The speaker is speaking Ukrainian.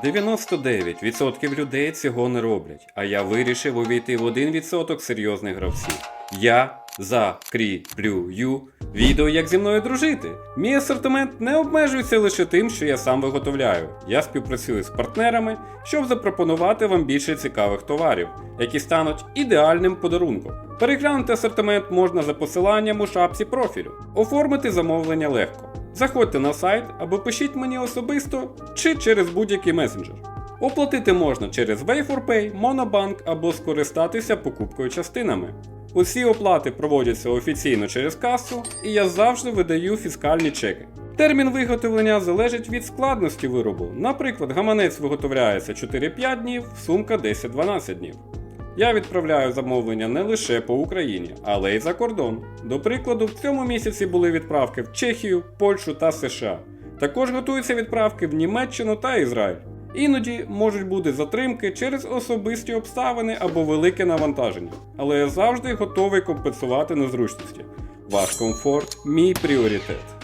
99% людей цього не роблять, а я вирішив увійти в 1% серйозних гравців. Я закріплюю відео, як зі мною дружити. Мій асортимент не обмежується лише тим, що я сам виготовляю. Я співпрацюю з партнерами, щоб запропонувати вам більше цікавих товарів, які стануть ідеальним подарунком. Переглянути асортимент можна за посиланням у шапці профілю. Оформити замовлення легко. Заходьте на сайт або пишіть мені особисто чи через будь-який месенджер. Оплатити можна через Way4Pay, Monobank або скористатися покупкою частинами. Усі оплати проводяться офіційно через касу, і я завжди видаю фіскальні чеки. Термін виготовлення залежить від складності виробу. Наприклад, гаманець виготовляється 4-5 днів, сумка 10-12 днів. Я відправляю замовлення не лише по Україні, але й за кордон. До прикладу, в цьому місяці були відправки в Чехію, Польщу та США. Також готуються відправки в Німеччину та Ізраїль. Іноді можуть бути затримки через особисті обставини або велике навантаження, але я завжди готовий компенсувати незручності. Ваш комфорт мій пріоритет.